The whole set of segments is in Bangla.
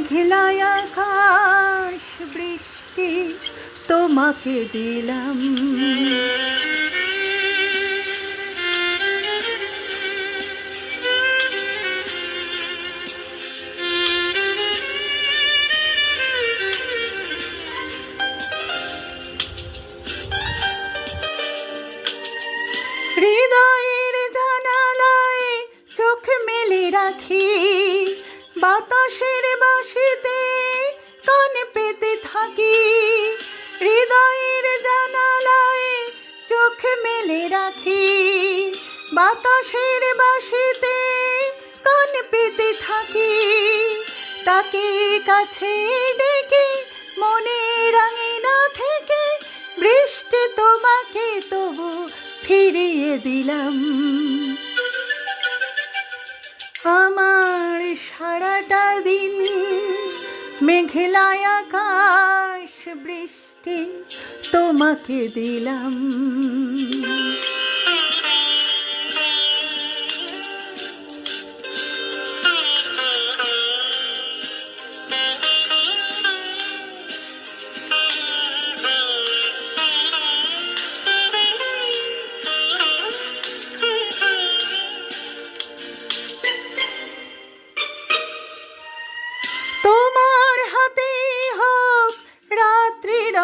মেঘলায় আকাশ বৃষ্টি তোমাকে দিলাম। হৃদয়ের জানালায় চোখ মেলে রাখি বাতাসের বাসিতে চোখ রাখি। বাতাসের বাসিতে কান পেতে থাকি। তাকে কাছে ডেকে মনে রাঙিনা থেকে বৃষ্টি তোমাকে তবু ফিরিয়ে দিলাম। আমার সারাটা দিন মেঘলায় আকাশ বৃষ্টি তোমাকে দিলাম।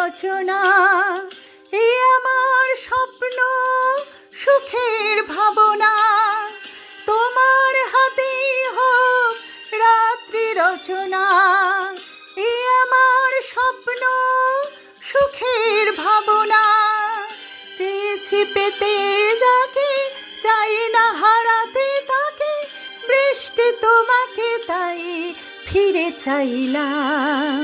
রচনা, এ আমার স্বপ্ন, সুখের ভাবনা। তোমার হাতে হোক রাত্রি রচনা, এ আমার স্বপ্ন, সুখের ভাবনা। চেয়েছি পেতে যাকে, চাই না হারাতে তাকে। বৃষ্টি তোমাকে তাই ফিরে চাইলাম।